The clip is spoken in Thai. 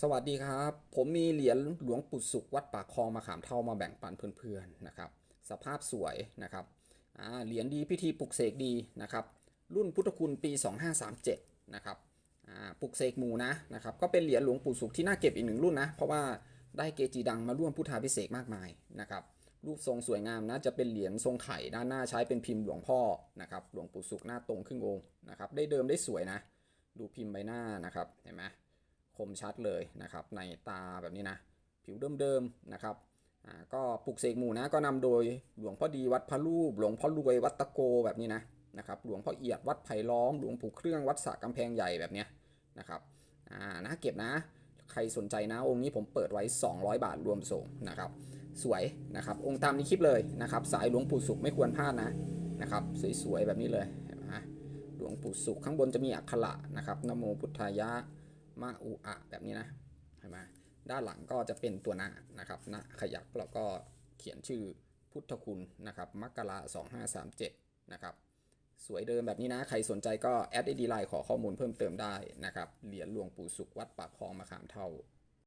สวัสดีครับ ผมมีเหรียญหลวงปู่สุขวัดปากคลองมาขามเท่ามาแบ่งปันเพื่อนๆนะครับ สภาพสวยนะครับเหรียญดีพิธีปลุกเสกดีนะครับ รุ่นพุทธคุณปี 2537 นะครับปลุกเสกหมูนะนะครับก็เป็นเหรียญหลวงปู่สุขที่น่าเก็บอีกหนึ่งรุ่นนะ เพราะว่าได้เกจิดังมาร่วมพุทธาพิเศษมากมายนะครับรูปทรงสวยงามนะจะเป็นเหรียญทรงไข่ด้านหน้าใช้เป็นพิมพ์หลวงพ่อนะครับหลวงปู่สุขหน้าตรงครึ่งองค์นะครับได้เดิมได้สวยนะ ดูพิมพ์ใบหน้านะครับเห็นไหม คมชัดเลยนะครับในตาแบบนี้นะ ผิวเดิมๆนะครับก็ปลุกเสกหมู่นะก็นำโดยหลวงพ่อดีวัดพระรูป หลวงพ่อรวยวัดตะโกแบบนี้นะนะครับหลวงพ่อเอียดวัดไผ่ล้อม หลวงปู่เครื่องวัดสระกำแพงใหญ่แบบนี้นะครับอ่าน่าเก็บนะ ใครสนใจนะองค์นี้ผมเปิดไว้ 200 บาทรวมส่งนะครับ สวยนะครับองค์ตามในคลิปเลยนะครับ สายหลวงปู่สุขไม่ควรพลาดนะนะครับ สวยๆแบบนี้เลยเห็นไหมหลวงปู่สุขข้างบนจะมีอักขระนะครับนโมพุทธายะ มาอุอะแบบนี้นะเห็นไหมด้านหลังก็จะเป็นตัวหน้านะครับหนะขยักแล้วก็เขียนชื่อพุทธคุณนะครับมกราสองห้าสามเจ็ดนะครับสวยเดิมแบบนี้นะ ใครสนใจก็แอดไอดีไลน์ขอข้อมูลเพิ่มเติมได้นะครับ เหรียญหลวงปู่สุขวัดปากคลองมะขามเท่า